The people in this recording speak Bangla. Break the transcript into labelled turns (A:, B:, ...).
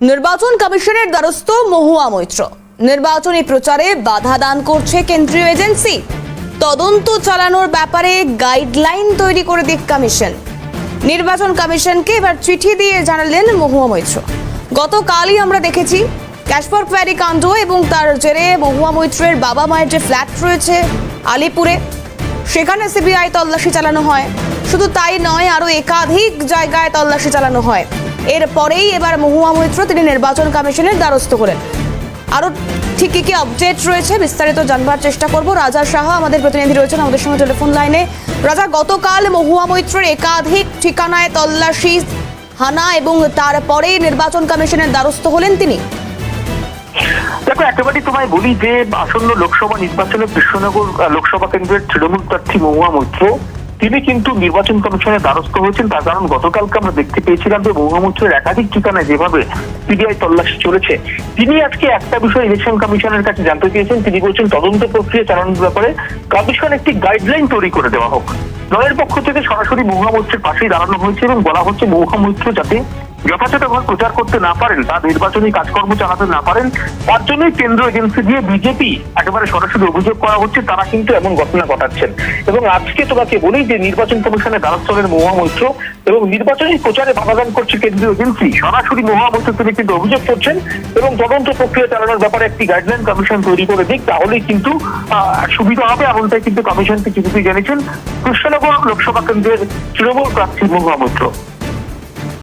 A: নির্বাচন কমিশনের দ্বারস্থ মহুয়া মৈত্র। নির্বাচনী প্রচারে বাধা দান করছে কেন্দ্রীয় এজেন্সি। তদন্ত চালানোর ব্যাপারে গাইডলাইন তৈরি করে দিক কমিশন। নির্বাচন কমিশনকে এবার চিঠি দিয়ে জানালেন মহুয়া মৈত্র। গতকালই আমরা দেখেছি, ক্যাশপর কোয়ারি কাণ্ড এবং তার জেরে মহুয়া মৈত্রের বাবা মায়ের যে ফ্ল্যাট রয়েছে আলিপুরে, সেখানে সিবিআই তল্লাশি চালানো হয়। শুধু তাই নয় আরও একাধিক জায়গায় তল্লাশি চালানো হয়। এরপরেই এবার মহুয়া মৈত্র তিনি নির্বাচন কমিশনের দ্বারস্থ করেন আরও ঠিক কি কি আপডেট রয়েছে বিস্তারিত জানবার চেষ্টা করব। রাজা সাহা আমাদের প্রতিনিধি রয়েছেন আমাদের সঙ্গে টেলিফোন লাইনে রাজা, গতকাল মহুয়া মৈত্রের একাধিক ঠিকানায় তল্লাশি, হানা এবং তারপরেই নির্বাচন কমিশনের দ্বারস্থ হলেন তিনি।
B: দেখো, একেবারেই তোমায় বলি যে আসন্ন লোকসভা নির্বাচনে কৃষ্ণনগর লোকসভা কেন্দ্রের তৃণমূল প্রার্থী মহুয়া মৈত্র তিনি কিন্তু নির্বাচন কমিশনের দ্বারস্থ হয়েছেন। তার কারণ গতকালকে আমরা দেখতে পেয়েছিলাম যে মহুয়া একাধিক ঠিকানায় যেভাবে সিবিআই তল্লাশি চলেছে, তিনি আজকে একটা বিষয় ইলেকশন কমিশনের কাছে জানতে চেয়েছেন। তিনি বলছেন, তদন্ত প্রক্রিয়া চালানোর ব্যাপারে কমিশন একটি গাইডলাইন তৈরি করে দেওয়া হোক। দলের পক্ষ থেকে সরাসরি মহুয়া পাশেই দাঁড়ানো হয়েছে এবং বলা হচ্ছে মহুয়া যাতে যথাযথভাবে প্রচার করতে না পারেন বা নির্বাচনী কাজকর্ম চালাতে না পারেন, তার জন্যই কেন্দ্র এজেন্সি দিয়ে বিজেপি একেবারে সরাসরি অভিযোগ করা হচ্ছে, তারা কিন্তু এমন ঘটনা ঘটাচ্ছেন। এবং আজকে তোমাকে বলি যে নির্বাচন কমিশনের দ্বারস্থলের মহুয়া মৈত্র এবং নির্বাচনী প্রচারে বাধাদান করছে কেন্দ্রীয় এজেন্সি। সরাসরি মহুয়া মৈত্র তিনি কিন্তু অভিযোগ করছেন এবং তদন্ত প্রক্রিয়া চালানোর ব্যাপারে একটি গাইডলাইন কমিশন তৈরি করে দিক, তাহলেই কিন্তু সুবিধা হবে, এমনটাই কিন্তু কমিশনকে চিঠিতে জানিয়েছেন। কৃষ্ণনগর লোকসভা কেন্দ্রের তৃণমূল প্রার্থী মহুয়া মৈত্র।